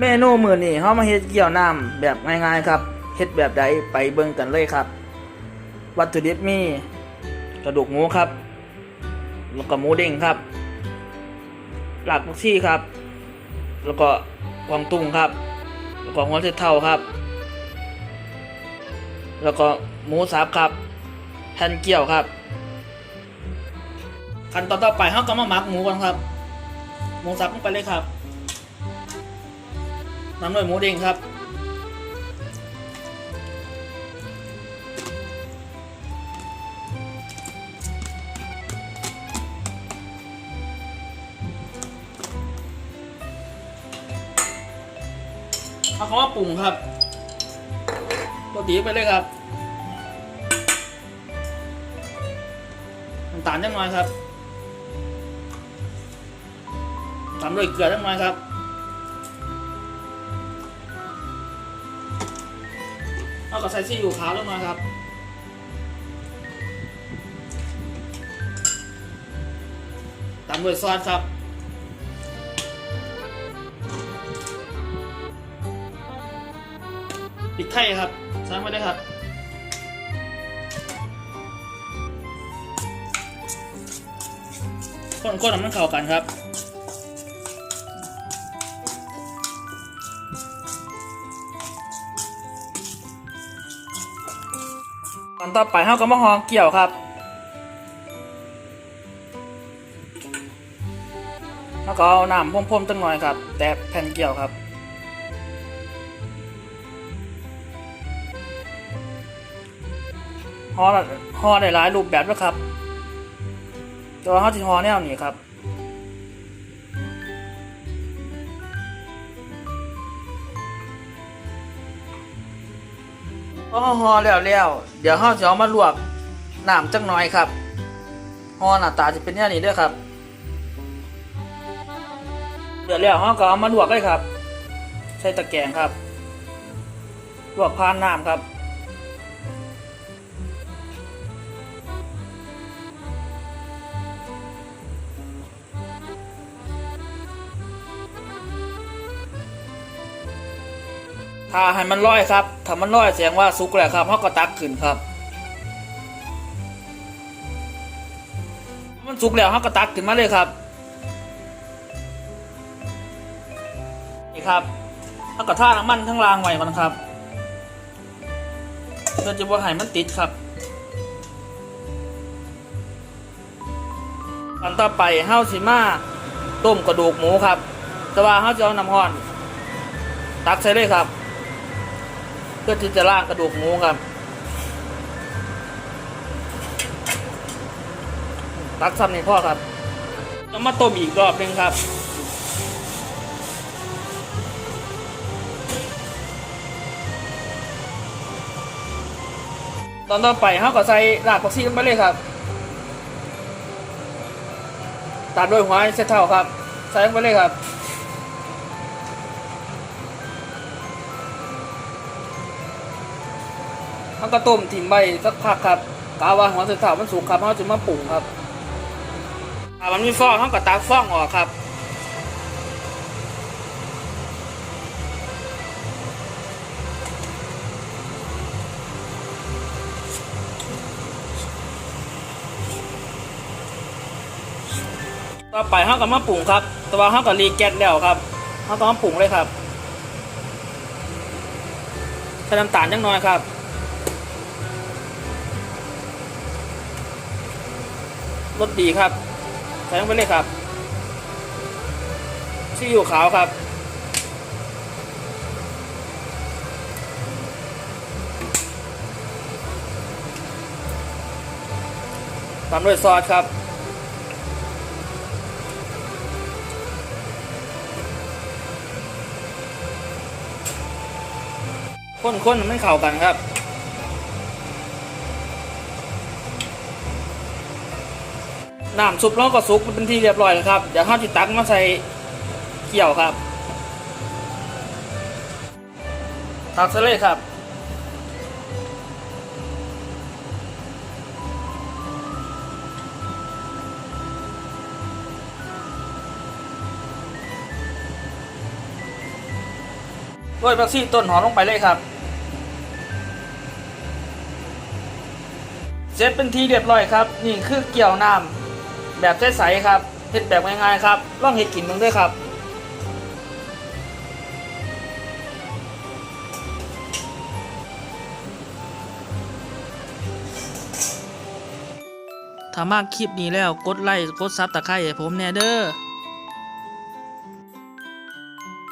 เมนูมื้อนี้เฮามาเฮ็ดเกี๊ยวน้ำแบบง่ายๆครับเฮ็ดแบบใดไปเบิ่งกันเลยครับ วัตถุดิบมีกระดูกหมูครับแล้วก็หมูเด้งครับหลักผักชีครับ แล้วก็กวางตุ้งครับ แล้วก็หัวไชเท้าครับ แล้วก็หมูสับครับแผ่นเกี๊ยวครับ ขั้นตอนต่อไปเฮาก็มาหมักหมูกันครับ หมูสับลงไปเลยครับ น้ำด้วยหมูเด้งครับเอาคำว่าปรุงครับตัวตีไปเลยครับน้ำตาลจังหน่อยครับตามด้วยเกลือจังหน่อยครับ เอากับใส่ซีอิ๊วขาวลงมาครับ ตามด้วยซอสครับ พริกไทยครับใส่ไปเลยครับคนๆให้มันเข้ากันครับ อนต่อไปเฮาก็มาห่อเกี่ยวครับแล้วก็เอาน้ำพ่มๆตั้งหน่อยครับ แตะแผ่นเกี่ยวครับ ห่อห่อได้หลายรูปแบบแล้วครับ ตัวาเขาจะห่อแนวนี้ครับ พอห่อแล้วแล้วเดี๋ยวเขาจะเอามาลวกน้ำจักหน่อยครับห่อหน้าตาจะเป็นอย่างนี้ด้วยครับเดี๋ยวแล้วเขาก็เอามาลวกเลยครับใช้ตะแกรงครับลวกผ่านน้ำครับ ถ้าให้มันลอยครับถ้ามันลอยแสดงว่าสุกแล้วครับเขาก็ตักขึ้นครับ มันสุกแล้วเขาก็ตักขึ้นมาเลยครับนี่ครับเขาก็ท่าน้ำมันทั้งรางไว้มันครับเพื่อจะว่าให้มันติดครับตอนต่อไปเฮาสิมาต้มกระดูกหมูครับ แต่ว่าเฮาจะเอาน้ำร้อน ตักใส่เลยครับ เพื่อที่จะล่างกระดูกหมูครับตักซ้ำนี่พ่อครับต้องมาต้มอีกรอบหนึ่งครับตอนต่อไปเขาก็ใส่รากผักชีลงไปเลยครับตามด้วยหัวเส้นเท่าครับ ใส่ลงไปเลยครับ ก็ต้มทิ้งใบสักพักครับกาว่าหัวเส้นเท่ามันสุกครับเขาจะมาปรุงครับถ้ามันมีฟองเขาก็ตักฟองออกครับต่อไปเขาก็มาปรุงครับ แต่ว่าเขาก็รีแก๊สแล้วครับเขาก็มาปรุงเลยครับใส่น้ำตาลจังน้อยครับ รสดีครับ ใส่ลงไปเลยครับซีอิ๊วขาวครับ ตามด้วยซอสครับข้นๆไมันเข้ากันครับ น้ำซุปเราก็ซุกเป็นที่เรียบร้อยแล้วครับ เดี๋ยวข้าวจิตักมาใส่เกี่ยวครับ ตักใส่เลยครับโรยผักชีต้นหอมลงไปเลยครับ เสร็จเป็นทีเรียบร้อยครับ นี่คือเกี่ยวน้ำ แบบใสๆครับเฮ็ดแบบง่ายๆครับลองเฮ็ดกินมึงด้วยครับถ้ามากคลิปนี้แล้วกดไลค์กดซับตะไคร้ให้ผมแน่เด้อ